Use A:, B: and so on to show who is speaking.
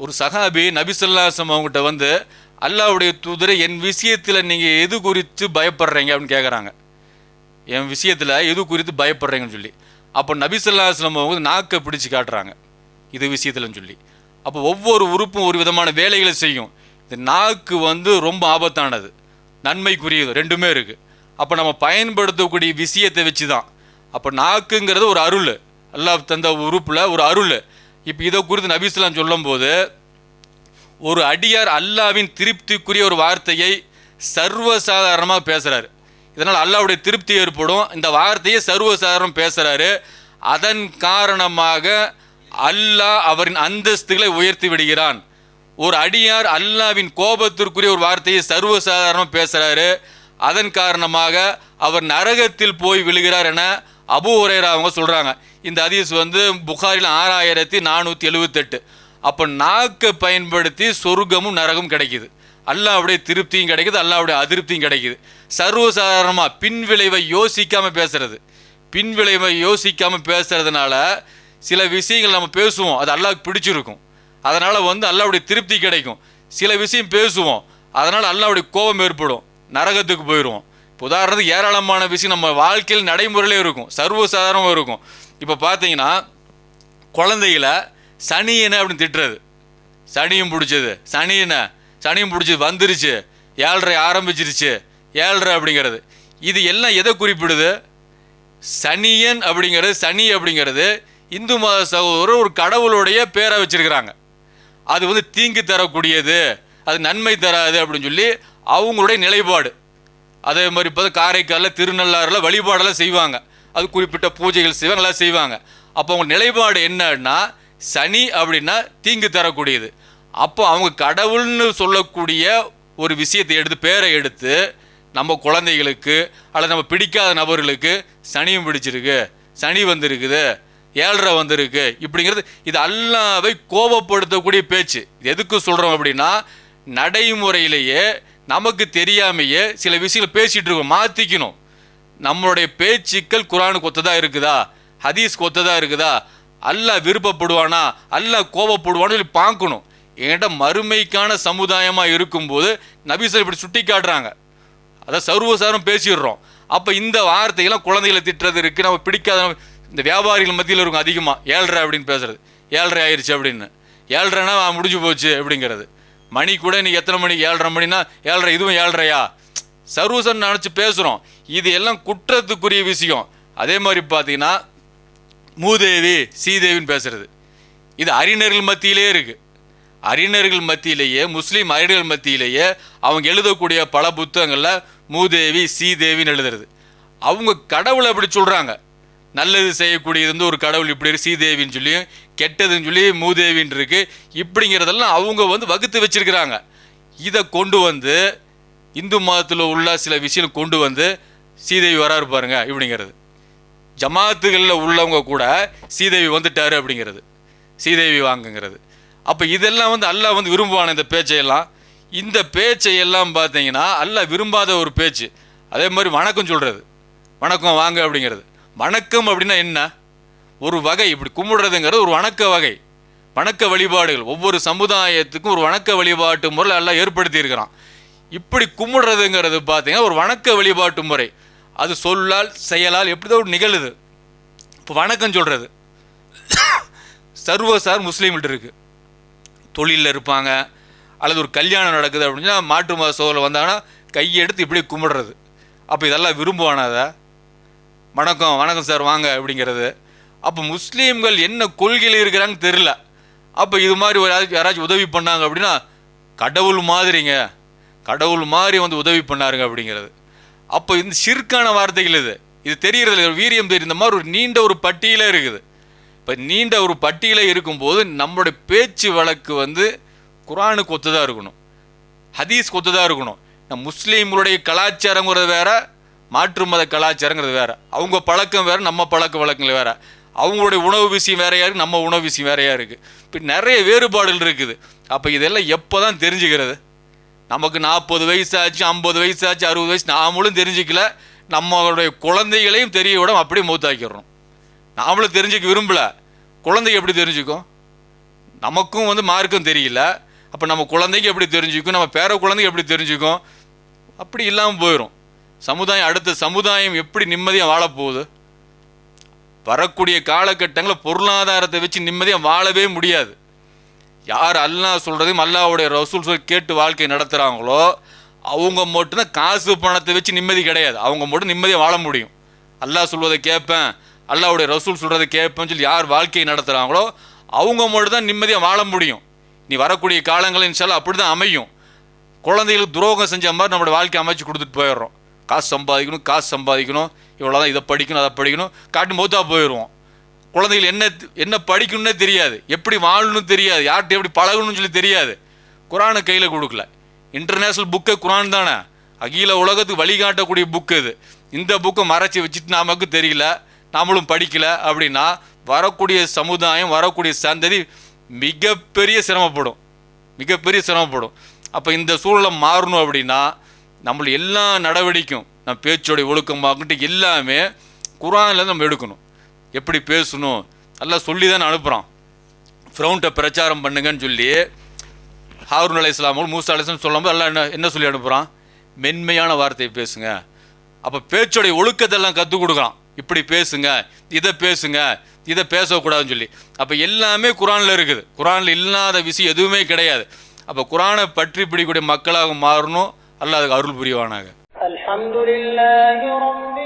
A: ஒரு சஹாபி நபிசல்லாசம் அவங்ககிட்ட வந்து அல்லாஹ்வுடைய தூதரை என் விஷயத்தில் நீங்கள் எது குறித்து பயப்படுறீங்க? அப்படின்னு கேட்குறாங்க என் விஷயத்தில் எது குறித்து பயப்படுறீங்கன்னு சொல்லி. அப்போ நபிசல்லாஸ்லம் அவங்க வந்து நாக்கை பிடிச்சு காட்டுறாங்க. இது விஷயத்துலன்னு சொல்லி. அப்போ ஒவ்வொரு உறுப்பும் ஒரு விதமான வேலைகளை செய்யும். இந்த நாக்கு வந்து ரொம்ப ஆபத்தானது. நன்மைக்குரியது. ரெண்டுமே இருக்குது அப்போ நம்ம பயன்படுத்தக்கூடிய விஷயத்தை வச்சு தான் அப்போ நாக்குங்கிறது ஒரு அருள். அல்லாஹ் தந்த உறுப்பில் ஒரு அருள். இப்போ இதை குறித்து நபிஸ்லாம் சொல்லும்போது ஒரு அடியார் அல்லாவின் திருப்திக்குரிய ஒரு வார்த்தையை சர்வசாதாரணமாக பேசுகிறார் இதனால் அல்லாவுடைய திருப்தி ஏற்படும். இந்த வார்த்தையை சர்வசாதாரணம் பேசுகிறாரு அதன் காரணமாக அல்லாஹ் அவரின் அந்தஸ்துகளை உயர்த்தி விடுகிறான். ஒரு அடியார் அல்லாவின் கோபத்திற்குரிய ஒரு வார்த்தையை சர்வசாதாரணமாக பேசுகிறாரு அதன் காரணமாக அவர் நரகத்தில் போய் விழுகிறார் என அபு உரையரா அவங்க சொல்கிறாங்க இந்த ஹதீஸ் வந்து புகாரில் ஆறாயிரத்தி நானூற்றி எழுவத்தெட்டு. அப்போ நாக்கை பயன்படுத்தி சொர்க்கமும் நரகம் கிடைக்குது. அல்லாவுடைய திருப்தியும் கிடைக்குது அல்லாவுடைய அதிருப்தியும் கிடைக்குது. சர்வசாதாரணமாக பின்விளைவை யோசிக்காமல் பேசுறது. பின்விளைவை யோசிக்காமல் பேசுறதுனால சில விஷயங்கள் நம்ம பேசுவோம் அது அல்லாவுக்கு பிடிச்சிருக்கும். அதனால் வந்து அல்லாவுடைய திருப்தி கிடைக்கும். சில விஷயம் பேசுவோம் அதனால் அல்லாவுடைய கோபம் ஏற்படும் நரகத்துக்கு போயிடுவோம் உதாரணத்துக்கு ஏராளமான விஷயம் நம்ம வாழ்க்கையில் நடைமுறையிலே இருக்கும். சர்வசாதாரணமாக இருக்கும். இப்போ பார்த்தீங்கன்னா குழந்தைகள என்ன அப்படின்னு திட்டுறது. சனியும் பிடிச்சது. சனியனை சனியும் பிடிச்சது வந்துருச்சு. ஏழ்ரை ஆரம்பிச்சிருச்சு. ஏழ்ரை அப்படிங்கிறது. இது எல்லாம் எதை குறிப்பிடுது? சனியன் அப்படிங்கிறது சனி அப்படிங்கிறது இந்து மத சகோதரர் ஒரு கடவுளுடைய பேரை வச்சுருக்கிறாங்க. அது வந்து தீங்கு தரக்கூடியது. அது நன்மை தராது அப்படின்னு சொல்லி அவங்களுடைய நிலைப்பாடு. அதே மாதிரி இப்போ காரைக்காலில் திருநள்ளாறில் வழிபாடெல்லாம் செய்வாங்க. அது குறிப்பிட்ட பூஜைகள் செய்வாங்க எல்லாம் செய்வாங்க. அப்போ அவங்க நிலைப்பாடு என்னன்னா சனி அப்படின்னா தீங்கு தரக்கூடியது. அப்போ அவங்க கடவுள்னு சொல்லக்கூடிய ஒரு விஷயத்தை எடுத்து பேரை எடுத்து நம்ம குழந்தைகளுக்கு அல்லது நம்ம பிடிக்காத நபர்களுக்கு சனியும் பிடிச்சிருக்கு சனி வந்திருக்குது ஏழ்ரை வந்திருக்கு இப்படிங்கிறது இது அல்லாவை கோபப்படுத்தக்கூடிய பேச்சு. எதுக்கு சொல்கிறோம் அப்படின்னா நடைமுறையிலேயே நமக்கு தெரியாமையே சில விஷயங்கள் பேசிகிட்டு இருக்கோம் மாற்றிக்கணும் நம்மளுடைய பேச்சுக்கள் குரானுக்கு ஒத்ததாக இருக்குதா? ஹதீஸ்க்கு ஒத்ததாக இருக்குதா? அல்லாஹ் விருப்பப்படுவானா? அல்லாஹ் கோபப்படுவான்னு சொல்லி பார்க்கணும். என்கிட்ட மறுமைக்கான சமுதாயமாக இருக்கும்போது நபீசர் இப்படி சுட்டி காட்டுறாங்க. அதை சர்வசாரம் பேசிடுறோம். அப்போ இந்த வார்த்தையெல்லாம் குழந்தைகளை திட்டுறது இருக்குது நம்ம பிடிக்காத இந்த வியாபாரிகள் மத்தியில் இருக்கும் அதிகமாக ஏழ்ரை அப்படின்னு பேசுறது. ஏழ்ரை ஆயிடுச்சு அப்படின்னு. ஏழ்ரைனா முடிஞ்சு போச்சு அப்படிங்கிறது. மணி கூட நீ எத்தனை மணி? ஏழ்ரை மணினா? ஏழ்ரை இதுவும் ஏழ்றையா சர்வசன் நினச்சி பேசுகிறோம் இது எல்லாம் குற்றத்துக்குரிய விஷயம். அதே மாதிரி பார்த்தீங்கன்னா மூதேவி சீதேவின்னு பேசுறது. இது அறிஞர்கள் மத்தியிலே இருக்குது அறிஞர்கள் மத்தியிலேயே முஸ்லீம் அறிஞர்கள் மத்தியிலேயே அவங்க எழுதக்கூடிய பல புத்தகங்களில் மூதேவி சீதேவின்னு எழுதுறது. அவங்க கடவுளை அப்படி சொல்கிறாங்க நல்லது செய்யக்கூடியது வந்து ஒரு கடவுள் இப்படி இருக்கு சீதேவின்னு சொல்லி கெட்டதுன்னு சொல்லி மூதேவின்னு இருக்கு. இப்படிங்கிறதெல்லாம் அவங்க வந்து வகுத்து வச்சிருக்கிறாங்க. இதை கொண்டு வந்து இந்து மதத்தில் உள்ள சில விஷயம் கொண்டு வந்து சீதேவி வராரு பாருங்க இப்படிங்கிறது. ஜமாத்துகளில் உள்ளவங்க கூட சீதேவி வந்துட்டாரு அப்படிங்கிறது. சீதேவி வாங்குங்கிறது. அப்போ இதெல்லாம் வந்து அல்லாஹ் வந்து விரும்புவான இந்த பேச்சையெல்லாம். இந்த பேச்சையெல்லாம் பார்த்தீங்கன்னா அல்லாஹ் விரும்பாத ஒரு பேச்சு. அதே மாதிரி வணக்கம் சொல்கிறது வணக்கம் வாங்க அப்படிங்கிறது. வணக்கம் அப்படின்னா என்ன? ஒரு வகை இப்படி கும்பிடுறதுங்கிறது ஒரு வணக்க வகை. வணக்க வழிபாடுகள். ஒவ்வொரு சமுதாயத்துக்கும் ஒரு வணக்க வழிபாட்டு முறை எல்லாம் ஏற்படுத்தியிருக்கிறான் இப்படி கும்பிடுறதுங்கிறது பார்த்தீங்கன்னா ஒரு வணக்க வழிபாட்டு முறை. அது சொல்லால் செயலால் எப்படி தான் நிகழுது. இப்போ வணக்கம் சொல்கிறது சர்வசார் முஸ்லீம்கிட்ட இருக்குது தொழிலில் இருப்பாங்க. அல்லது ஒரு கல்யாணம் நடக்குது அப்படின்னா மாற்று மாத சோதரில் வந்தாங்கன்னா கையெடுத்து இப்படி கும்பிடுறது. அப்போ இதெல்லாம் விரும்புவானா அதை? வணக்கம் வணக்கம் சார் வாங்க அப்படிங்கிறது. அப்போ முஸ்லீம்கள் என்ன கொள்கையில் இருக்கிறாங்கன்னு தெரில அப்போ இது மாதிரி ஒரு யாராச்சும் யாராச்சும் உதவி பண்ணாங்க அப்படின்னா கடவுள் மாதிரிங்க. கடவுள் மாதிரி வந்து உதவி பண்ணாருங்க அப்படிங்கிறது. அப்போ இந்த சிற்கான வார்த்தைகள் இது. இது தெரிகிறது இல்லை, வீரியம் தெரியும் இந்த மாதிரி ஒரு நீண்ட ஒரு பட்டியலே இருக்குது. இப்போ நீண்ட ஒரு பட்டியலே இருக்கும்போது நம்மளுடைய பேச்சு வழக்கு வந்து குரானுக்கு ஒத்ததாக இருக்கணும். ஹதீஸ் ஒத்ததாக இருக்கணும். முஸ்லீம்களுடைய கலாச்சாரங்கிறது வேற மாற்று மத கலாச்சாரங்கிறது வேற. அவங்க பழக்கம் வேற நம்ம பழக்க வழக்கங்கள் வேற. அவங்களுடைய உணவு விஷயம் வேறையா இருக்கு நம்ம உணவு விஷயம் வேறையா இருக்கு. இப்போ நிறைய வேறுபாடுகள் இருக்குது. அப்போ இதெல்லாம் எப்போ தான் தெரிஞ்சுக்கிறது? நமக்கு நாற்பது வயசு ஆச்சு ஐம்பது வயசு ஆச்சு அறுபது வயசு நாமளும் தெரிஞ்சிக்கல. நம்மளுடைய குழந்தைகளையும் தெரிய விட அப்படியே மூத்தாக்கிடுறோம். நாமளும் தெரிஞ்சுக்க விரும்பல. குழந்தைங்க எப்படி தெரிஞ்சுக்கும்? நமக்கும் வந்து மார்க்கும் தெரியல. அப்போ நம்ம குழந்தைக்கு எப்படி தெரிஞ்சுக்கும்? நம்ம பேர குழந்தைங்க எப்படி தெரிஞ்சுக்கும்? அப்படி இல்லாமல் போயிடும் சமுதாயம் அடுத்த சமுதாயம் எப்படி நிம்மதியாக வாழப்போகுது? வரக்கூடிய காலகட்டங்களில் பொருளாதாரத்தை வச்சு நிம்மதியாக வாழவே முடியாது. யார் அல்லாஹ் சொல்கிறதையும் அல்லாவுடைய ரசூல் சொல்லி கேட்டு வாழ்க்கை நடத்துகிறாங்களோ அவங்க மட்டும்தான் காசு பணத்தை வச்சு நிம்மதி கிடையாது. அவங்க மட்டும் நிம்மதியாக வாழ முடியும். அல்லாஹ் சொல்வதை கேட்பேன் அல்லாவுடைய ரசூல் சொல்கிறத கேட்பேன்னு சொல்லி யார் வாழ்க்கையை நடத்துகிறாங்களோ அவங்க மட்டும் தான் நிம்மதியாக வாழ முடியும். நீ வரக்கூடிய காலங்கள் சொல்ல அப்படி தான் அமையும். குழந்தைகளுக்கு துரோகம் செஞ்ச மாதிரி நம்மளோட வாழ்க்கை அமைச்சு கொடுத்துட்டு போயிடுறோம். காசு சம்பாதிக்கணும் காசு சம்பாதிக்கணும். இவ்வளோதான் இதை படிக்கணும் அதை படிக்கணும். காட்டு மௌத்தா போயிடுவோம். குழந்தைகள் என்ன என்ன படிக்கணும்னே தெரியாது. எப்படி வாழணும்னு தெரியாது. யார்கிட்ட எப்படி பழகணும்னு சொல்லி தெரியாது. குரானை கையில் கொடுக்கல. இன்டர்நேஷ்னல் புக்கு குரான் தானே. அகில உலகத்துக்கு வழிகாட்டக்கூடிய புக்கு இது. இந்த புக்கை மறைச்சி வச்சுட்டு நமக்கு தெரியல. நாமளும் படிக்கல அப்படின்னா வரக்கூடிய சமுதாயம் வரக்கூடிய சந்ததி மிகப்பெரிய சிரமப்படும். மிகப்பெரிய சிரமப்படும். அப்போ இந்த சூழலை மாறணும் அப்படின்னா நம்மளுடைய எல்லா நடவடிக்கையும் நம்ம பேச்சோடைய ஒழுக்கமாகட்டும் எல்லாமே குரான்லேருந்து நம்ம எடுக்கணும். எப்படி பேசணும்? நல்லா சொல்லி தான் அனுப்புகிறான் ஃப்ரௌண்ட்டை பிரச்சாரம் பண்ணுங்கன்னு சொல்லி ஹாரூன் அலை இஸ்லாமோ மூசா அலிஸ்லாம் சொல்லும்போது எல்லாம் என்ன என்ன சொல்லி அனுப்புகிறான் மென்மையான வார்த்தையை பேசுங்க. அப்போ பேச்சோடைய ஒழுக்கத்தெல்லாம் கற்றுக் கொடுக்குறான் இப்படி பேசுங்க இதை பேசுங்க இதை பேசக்கூடாதுன்னு சொல்லி. அப்போ எல்லாமே குரானில் இருக்குது. குரானில் இல்லாத விஷயம் எதுவுமே கிடையாது. அப்போ குரானை பற்றி பிடிக்கக்கூடிய மக்களாக மாறணும். அல்லாஹ் அதுக்கு அருள் புரிவானாக.
B: அல்ஹம்துலில்லாஹி ரப்பில்